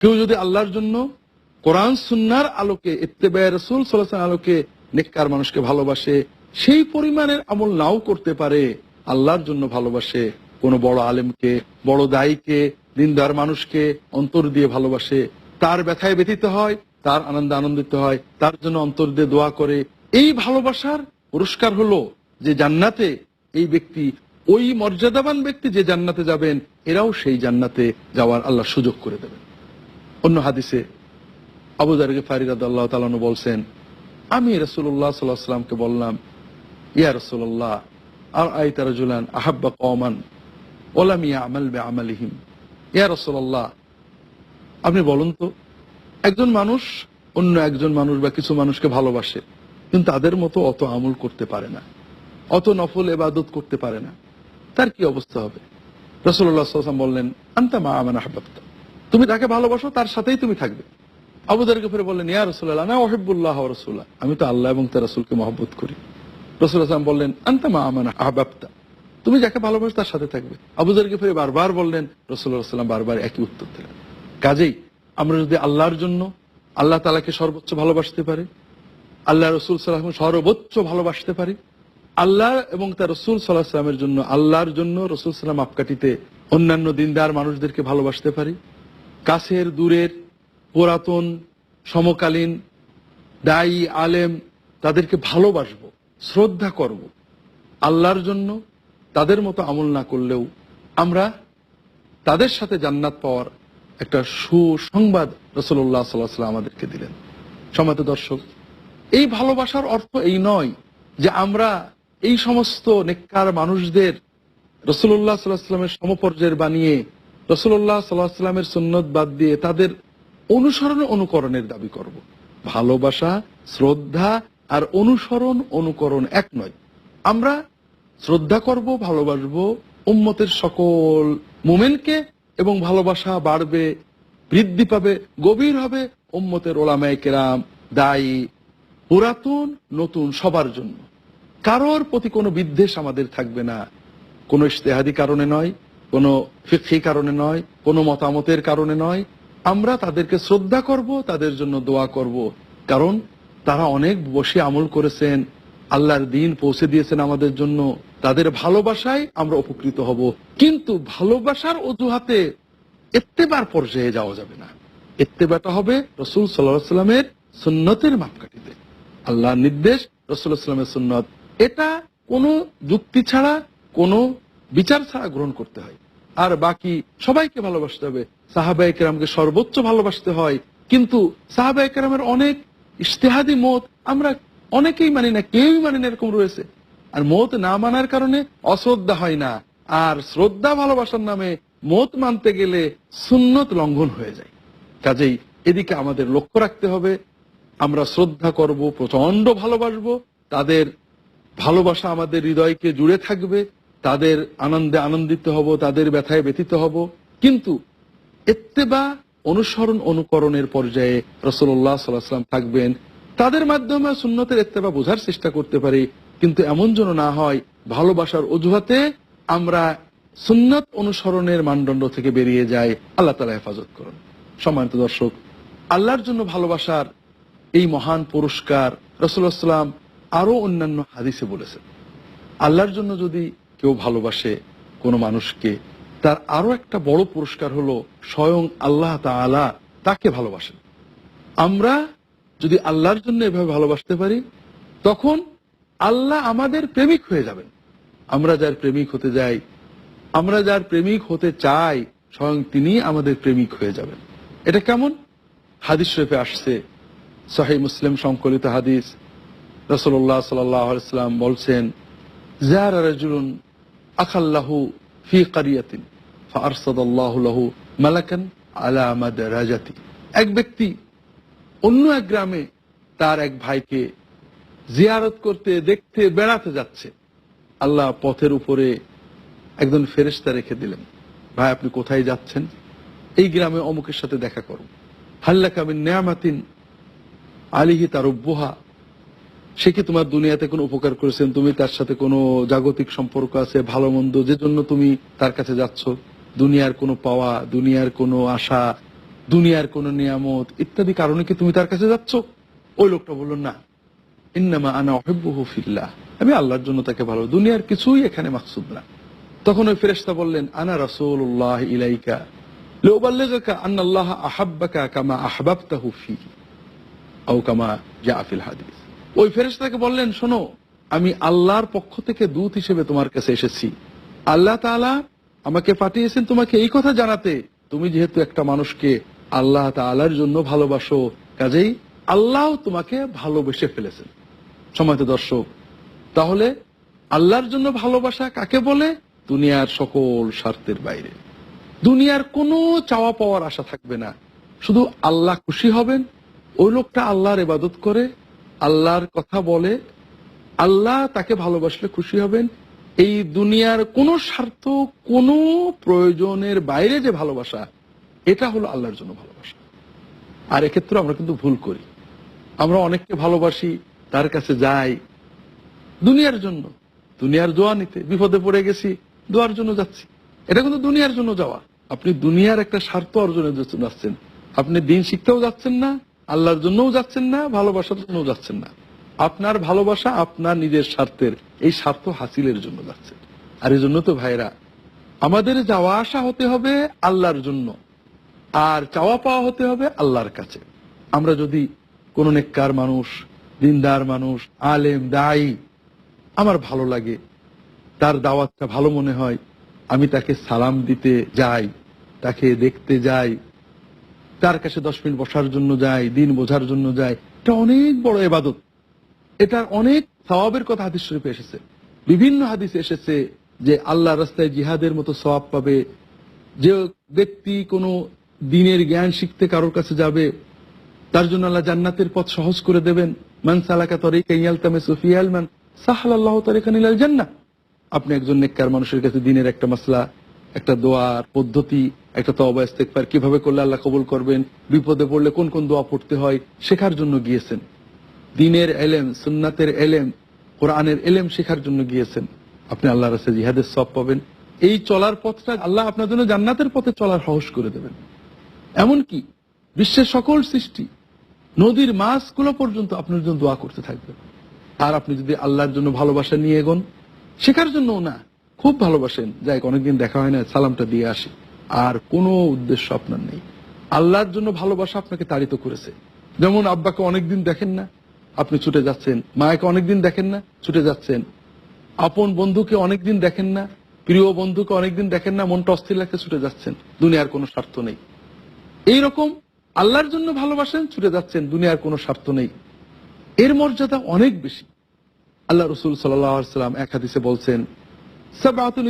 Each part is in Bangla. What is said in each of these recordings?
কেউ যদি আল্লাহর জন্য কোরআন সুন্নার আলোকে, ইত্তেবায় রসুল সাল্লাহ আলোকে নেককার মানুষকে ভালোবাসে, সেই পরিমাণের আমল নাও করতে পারে, আল্লাহর জন্য ভালোবাসে, কোনো বড় আলেমকে, বড় দায়ীকে, দিনদার মানুষকে অন্তর দিয়ে ভালোবাসে, তার ব্যথায় ব্যথিত হয়, তার আনন্দে আনন্দিত হয়, তার জন্য অন্তর দিয়ে দোয়া করে। এই ভালোবাসার পুরস্কার হলো যে জান্নাতে এই ব্যক্তি, ওই মর্যাদাবান ব্যক্তি যে জান্নাতে যাবেন, এরাও সেই জান্নাতে যাওয়ার আল্লাহ সুযোগ করে দেবেন। অন্য হাদিসে আবু জারগে ফারিদ আল্লাহ তালানু বলছেন, আমি রসুল্লাহ সাল্লাহ সাল্লামকে বললাম, ইয়া রসুল্লাহ আর আই তারাজুলান আহাব্বা কমান ওলাম ইয়া আমাল বে আমালিহিম ইয়া রসুল্লাহ আপনি বলুন তো, একজন মানুষ অন্য একজন মানুষ বা কিছু মানুষকে ভালোবাসে, কিন্তু তাদের মতো অত আমল করতে পারে না, অত নফল এবাদত করতে পারে না, তার কি অবস্থা হবে? রসুল্লাহাম বললেন, আন্তা মা আমান আহবাবতা তুমি তাকে ভালোবাসো, তার সাথেই তুমি থাকবে। আবুদারকে ফিরে বললেন, ইয়া রসুল্লাহ না ওহেবুল্লাহ রসুল্লাহ আমি তো আল্লাহ এবং তার রসুলকে মহব্বত করি। রসুল্লাহাম বললেন, আন্তা মা আমান আহবাবতা। তুমি যাকে ভালোবাসো, তার সাথে থাকবে। আবুদারকে ফিরে বারবার বললেন রসুল্লাহ সাল্লাম বারবার একই উত্তর দিলেন। কাজেই আমরা যদি আল্লাহর জন্য আল্লাহ তালাকে সর্বোচ্চ ভালোবাসতে পারি, আল্লাহ রসুল সাল্লাহ সর্বোচ্চ ভালোবাসতে পারি, আল্লাহ এবং তার রসুল সাল্লাহ সাল্লামের জন্য আল্লাহর জন্য রসুল সাল্লাম আপকাঠিতে অন্যান্য দিনদার মানুষদেরকে ভালোবাসতে পারি কাছের দূরের পুরাতন, সমকালীন দায়ী আলেম তাদেরকে ভালোবাসবো, শ্রদ্ধা করব। আল্লাহর জন্য তাদের মতো আমল না করলেও আমরা তাদের সাথে জান্নাত পাওয়ার একটা সুসংবাদ রসুল্লাহ সাল্লাহ সাল্লাম আমাদেরকে দিলেন। সমাত দর্শক, এই ভালোবাসার অর্থ এই নয় যে আমরা এই সমস্ত নেককার মানুষদের রসুল্লাহ সাল্লাহ সাল্লামের সমপর্যায়ের বানিয়ে রসুল্লাহ সাল্লাহ সাল্লামের সুন্নত বাদ দিয়ে তাদের অনুসরণ অনুকরণের দাবি করব। ভালোবাসা, শ্রদ্ধা আর অনুসরণ অনুকরণ এক নয়। আমরা শ্রদ্ধা করব, ভালোবাসবো, উম্মতের সকল মোমেনকে এবং ভালোবাসা বাড়বে, বৃদ্ধি পাবে, গভীর হবে উম্মতের ওলামায় কেরাম, দায়ী, পুরাতন, নতুন সবার জন্য। কারোর প্রতি কোনো বিদ্বেষ আমাদের থাকবে না। কোনো ইশতেহাদি কারণে নয় কোনো ফিক্ষি কারণে নয়, কোনো মতামতের কারণে নয়। আমরা তাদেরকে শ্রদ্ধা করব, তাদের জন্য দোয়া করব। কারণ তারা অনেক বসে আমল করেছেন, আল্লাহর দিন পৌঁছে দিয়েছেন আমাদের জন্য। তাদের ভালোবাসায় আমরা উপকৃত হব। কিন্তু ভালোবাসার অজুহাতে এত্তেবার পর্যায়ে যাওয়া যাবে না। এত্তেবাটা হবে রসুল সাল্লাহ সাল্লামের সুন্নতের মাপকাঠিতে। আল্লাহর নির্দেশ রসুল্লাহ সাল্লামের সুন্নত। এটা কোনো যুক্তি ছাড়া, কোনো বিচার ছাড়া গ্রহণ করতে হয়। আর বাকি সবাইকে ভালোবাসতে হবে। সাহাবাই কেরামকে সর্বোচ্চ ভালোবাসতে হয়। কিন্তু সাহাবাই কেরামের অনেক ইশতেহাদি মত আমরা অনেকেই মানি না, কেউই মানি না এরকম রয়েছে। আর মত না মানার কারণে অশ্রদ্ধা হয় না। আর শ্রদ্ধা ভালোবাসার নামে মত মানতে গেলে সুন্নত লঙ্ঘন হয়ে যায়। কাজেই এদিকে আমাদের লক্ষ্য রাখতে হবে। আমরা শ্রদ্ধা করব প্রচণ্ড ভালোবাসবো। তাদের ভালোবাসা আমাদের হৃদয়কে জুড়ে থাকবে। তাদের আনন্দে আনন্দিত হব, তাদের ব্যথায় ব্যথিত হব। কিন্তু এত্তেবা অনুসরণ অনুকরণের পর্যায়ে রসল্লাহ সাল্লাম থাকবেন, তাদের মাধ্যমে সুন্নতের এত্তেবা বোঝার চেষ্টা করতে পারি। কিন্তু এমন যেন না হয়, ভালোবাসার অজুহাতে আমরা সুন্নত অনুসরণের মানদণ্ড থেকে বেরিয়ে যাই। আল্লাহ তালা হেফাজত করুন। সম্মানিত দর্শক, আল্লাহর জন্য ভালোবাসার এই মহান পুরস্কার রসুল্লাহাম আরও অন্যান্য হাদিসে বলেছেন। আল্লাহর জন্য যদি কেউ ভালোবাসে কোনো মানুষকে, তার আরও একটা বড় পুরস্কার হলো স্বয়ং আল্লাহ তাআলা তাকে ভালোবাসেন। আমরা যদি আল্লাহর জন্য এভাবে ভালোবাসতে পারি, তখন আল্লাহ আমাদের প্রেমিক হয়ে যাবেন। আমরা যার প্রেমিক হতে যাই, আমরা যার প্রেমিক হতে চাই, স্বয়ং তিনি আমাদের প্রেমিক হয়ে যাবেন। এটা কেমন? হাদিস শরীফে আসছে, সহি মুসলিম সংকলিত হাদিস। রসল্লাহ সাল্লাম বলছেন যারা রাজুলুন আখাল্লাহু ফি কারিয়াতিন ফারসাদাল্লাহু লাহু মালাকান আলা মাদারাজাতি। এক ব্যক্তি অন্য এক গ্রামে তার এক ভাইকে জিয়ারত করতে, দেখতে, বেড়াতে যাচ্ছে। আল্লাহ পথের উপরে একজন ফেরেস্তা রেখে দিলেন। ভাই, আপনি কোথায় যাচ্ছেন? এই গ্রামে অমুকের সাথে দেখা করুন। হাল্লা কামিন নেয়ামাতিন আলিহি তার সে কি তোমার দুনিয়াতে কোনো উপকার করেছেন তুমি তার সাথে কোনো জাগতিক সম্পর্ক আছে, ভালো, মন্দ, যে জন্য তুমি তার কাছে যাচ্ছ? দুনিয়ার কোনো পাওয়া, দুনিয়ার কোনো আশা, দুনিয়ার কোন নিয়ামত, ইত্যাদি কারণে কি তুমি তার কাছে যাচ্ছ? ওই লোকটা বলল, না। ইন্নামা আনা অহেব্বহু ফিল্লাহ। আমি আল্লাহর জন্য তাকে ভালো, দুনিয়ার কিছুই এখানে মাকসুদ না। তখন ওই ফেরেশতা বললেন, আনা রাসূলুল্লাহ ইলাইকা লিউবাল্লিগাকা আন্না আল্লাহ আহাব্বাকা কামা আহবাবতাহু ফিহি আও কামা জা ফিল হাদিস। ওই ফেরেশতাকে বললেন, শোনো, আমি আল্লাহর পক্ষ থেকে দূত হিসেবে তোমার কাছে এসেছি। আল্লাহ তাআলা আমাকে পাঠিয়েছেন তোমাকে এই কথা জানাতে। তুমি যেহেতু একটা মানুষকে আল্লাহ তাআলার জন্য ভালোবাসো, কাজেই আল্লাহ তোমাকে ভালোবেসে ফেলেছেন। সময়ত দর্শক, তাহলে আল্লাহর জন্য ভালোবাসা কাকে বলে? দুনিয়ার সকল স্বার্থের বাইরে। দুনিয়ার কোনো চাওয়া পাওয়ার আশা থাকবে না। শুধু আল্লাহ খুশি হবেন, ওই লোকটা আল্লাহর ইবাদত করে আল্লাহর কথা বলে, আল্লাহ তাকে ভালোবাসলে খুশি হবেন। এই দুনিয়ার কোনো স্বার্থ, কোনো প্রয়োজনের বাইরে যে ভালোবাসা, এটা হলো আল্লাহর জন্য ভালোবাসা। আর এক্ষেত্রে আমরা কিন্তু ভুল করি। আমরা অনেককে ভালোবাসি, তার কাছে যাই। দুনিয়ার জন্য, দুনিয়ার দোয়া নিতে, বিপদে পড়ে গেছি, দোয়ার জন্য যাচ্ছি। এটা কিন্তু দুনিয়ার জন্য যাওয়া। আপনি দুনিয়ার একটা স্বার্থ অর্জনের জন্য যাচ্ছেন আপনি দিন শিখতেও যাচ্ছেন না আল্লাহর জন্যও যাচ্ছেন না, ভালোবাসার জন্যও যাচ্ছেন না। আপনার ভালোবাসা আপনার নিজের স্বার্থের, এই স্বার্থ হাসিলের জন্য যাচ্ছে। আর এই জন্য তো ভাইরা আমাদের যাওয়া আসা হতে হবে আল্লাহর জন্য, আর চাওয়া পাওয়া হতে হবে আল্লাহর কাছে। আমরা যদি কোন নেককার মানুষ, দিনদার মানুষ, আলেম, দায়ী, আমার ভালো লাগে, তার দাওয়াতটা ভালো মনে হয়, আমি তাকে সালাম দিতে যাই, তাকে দেখতে যাই তার কাছে দশ মিনিট বসার জন্য যাই দিন বোঝার জন্য যাই এটা অনেক বড় এবাদত। এটা অনেক সওয়াবের কথা হাদিস শরীফে এসেছে। বিভিন্ন হাদিস এসেছে যে আল্লাহ রাস্তায় জিহাদের মতো সওয়াব পাবে। যে ব্যক্তি কোনো দিনের জ্ঞান শিখতে কারোর কাছে যাবে, তার জন্য আল্লাহ জান্নাতের পথ সহজ করে দেবেন। মান সালাকা তরিকা ইয়ালতামে সুফিয়াল মান সাহাল আল্লাহ তরিকা নিলাল জান্নাহ। আপনি একজন নেককার মানুষের কাছে দিনের একটা মাসলা একটা দোয়ার পদ্ধতি, একটা তবা কীভাবে করলে আল্লাহ কবুল করবেন, বিপদে পড়লে কোন কোন দোয়া পড়তে হয়, শেখার জন্য গিয়েছেন। দিনের এলেম, সুন্নাতের এলেম, কোরআনের এলেম শেখার জন্য গিয়েছেন। আপনি আল্লাহ রাসে জিহাদের সব পাবেন। এই চলার পথটা আল্লাহ আপনার জন্য জান্নাতের পথে চলার সাহস করে দেবেন। এমনকি বিশ্বের সকল সৃষ্টি নদীর মাছগুলো পর্যন্ত আপনার জন্য দোয়া করতে থাকবে। আর আপনি যদি আল্লাহর জন্য ভালোবাসা নিয়ে এগোন, শেখার জন্যও না খুব ভালোবাসেন। যাই অনেকদিন দেখা হয় না, সালামটা দিয়ে আসি। আর কোনো উদ্দেশ্য আপনার নেই। আল্লাহর জন্য ভালোবাসা আপনাকে তাড়িত করেছে। যেমন আব্বাকে অনেকদিন দেখেন না, আপনি ছুটে যাচ্ছেন। মায়াকে অনেকদিন দেখেন না, ছুটে যাচ্ছেন। আপন বন্ধুকে অনেকদিন দেখেন না, প্রিয় বন্ধুকে অনেকদিন দেখেন না, মনটা অস্থির লাগতে ছুটে যাচ্ছেন। দুনিয়ার কোনো স্বার্থ নেই। এইরকম আল্লাহর জন্য ভালোবাসেন, ছুটে যাচ্ছেন। দুনিয়ার কোনো স্বার্থ নেই। এর মর্যাদা অনেক বেশি। আল্লাহ রসুল সাল্লাম এক হাদিসে বলছেন মানুষ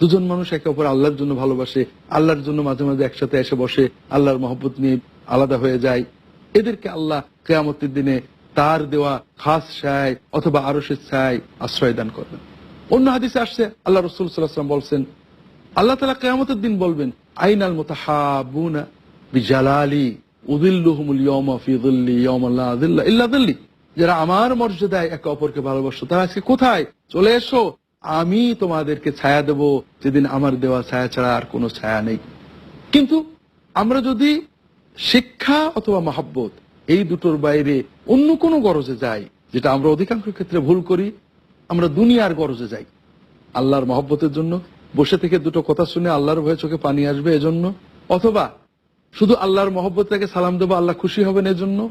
দুজন মানুষ একে অপর আল্লাহর জন্য ভালোবাসে। আল্লাহর জন্য মাঝে মাঝে একসাথে এসে বসে আল্লাহর মহব্বত নিয়ে আলাদা হয়ে যায়। এদেরকে আল্লাহ কেয়ামতের দিনে তার দেওয়া খাস ছায় অথবা আরসের ছায় আশ্রয় দান করবেন। অন্য হাদিসে আসছে, আল্লাহ রসুল সাল্লাহাম বলছেন, আল্লাহ তালা কেয়ামতের দিন বলবেন মোতাহাবুনা দিল্লা ইল্লা দিল্লি যারা আমার মর্যাদায় একে অপরকে ভালোবাসো, তারা আজকে কোথায়? চলে এসো, আমি তোমাদেরকে ছায়া দেব, যেদিন আমার দেওয়া ছায়া ছাড়া আর কোনো ছায়া নেই। কিন্তু আমরা যদি শিক্ষা অথবা মহাব্বত এই দুটোর বাইরে অন্য কোনো গরজে যাই, যেটা আমরা অধিকাংশ ক্ষেত্রে ভুল করি আমরা দুনিয়ার গরজে যাই। আল্লাহর মহব্বতের জন্য বসে থেকে দুটো কথা শুনে আল্লাহর ভয়ে চোখে পানি আসবে এজন্য, অথবা শুধু আল্লাহর মহব্বতটাকে সালাম দেবো, আল্লাহ খুশি হবেন এজন্য,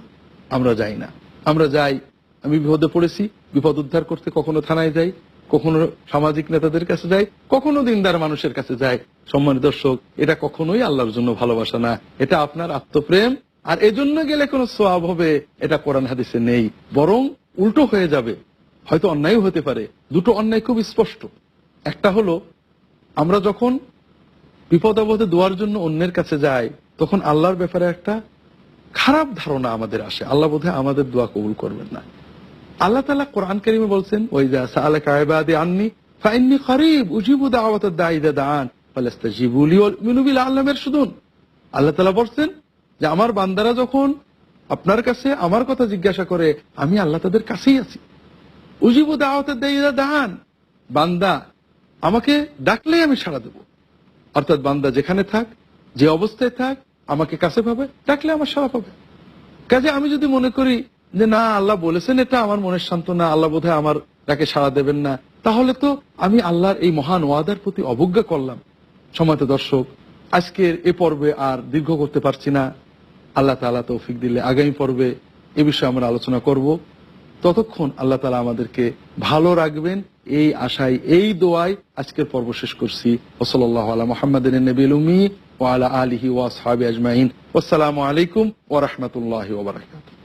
আমরা যাই না। আমরা যাই, আমি বিপদে পড়েছি, বিপদ উদ্ধার করতে কখনো থানায় যাই, কখনো সামাজিক নেতাদের কাছে যাই, কখনো দিনদার মানুষের কাছে যাই। সম্মানিত দর্শক, এটা কখনোই আল্লাহর জন্য ভালোবাসা না। এটা আপনার আত্মপ্রেম, আর এজন্য গেলে কোনো সোয়াব হবে, এটা কোরআন হাদিসে নেই। বরং উল্টো হয়ে যাবে। হয়তো অন্যায় হতে পারে। দুটো অন্যায় খুব স্পষ্ট। একটা হলো, আমরা যখন বিপদ আপদে দোয়ার জন্য অন্যের কাছে যাই, তখন আল্লাহর ব্যাপারে একটা খারাপ ধারণা আমাদের আসে। আল্লাহ বোধহয় আমাদের দোয়া কবুল করবেন না। আল্লাহ তালা কোরআন কারিমে বলছেন ওই যা সালে কায়বাদে আননি, ফাইননি আল্লামের বলছেন যে, আমার বান্দারা যখন আপনার কাছে আমার কথা জিজ্ঞাসা করে, আমি আল্লাহ তাদের কাছেই আছি। উজিবু দাওয়াতের দেয়া দান, বান্দা, আমাকে ডাকলেই আমি সাড়া দেব। অর্থাৎ বান্দা যেখানে থাক, যে অবস্থায় থাক, আমাকে কাছে পাবে, ডাকলে আমার সাড়া পাবে। কাজে আমি যদি মনে করি যে, না, আল্লাহ বলেছেন এটা, আমার মনের সান্ত্বনা, আল্লাহ বোধহয় আমার তাকে সাড়া দেবেন না, তাহলে তো আমি আল্লাহর এই মহান ওয়াদার প্রতি অবজ্ঞা করলাম। সময়ত দর্শক, আজকের এ পর্বে আর দীর্ঘ করতে পারছি না। আল্লাহ তালা তৌফিক দিলে আগামী পর্বে এ বিষয়ে আমরা আলোচনা করব। ততক্ষণ আল্লাহ তালা আমাদেরকে ভালো রাখবেন। এই আশায়, এই দোয়ায় আজকের পর্ব শেষ করছি। ওসল্লাহ আলা মোহাম্মদ আলিহি ওয়াসহাবি আজমাইন। আসসালামু আলাইকুম ওরহমতুল্লাহ ওবরাকাতুহ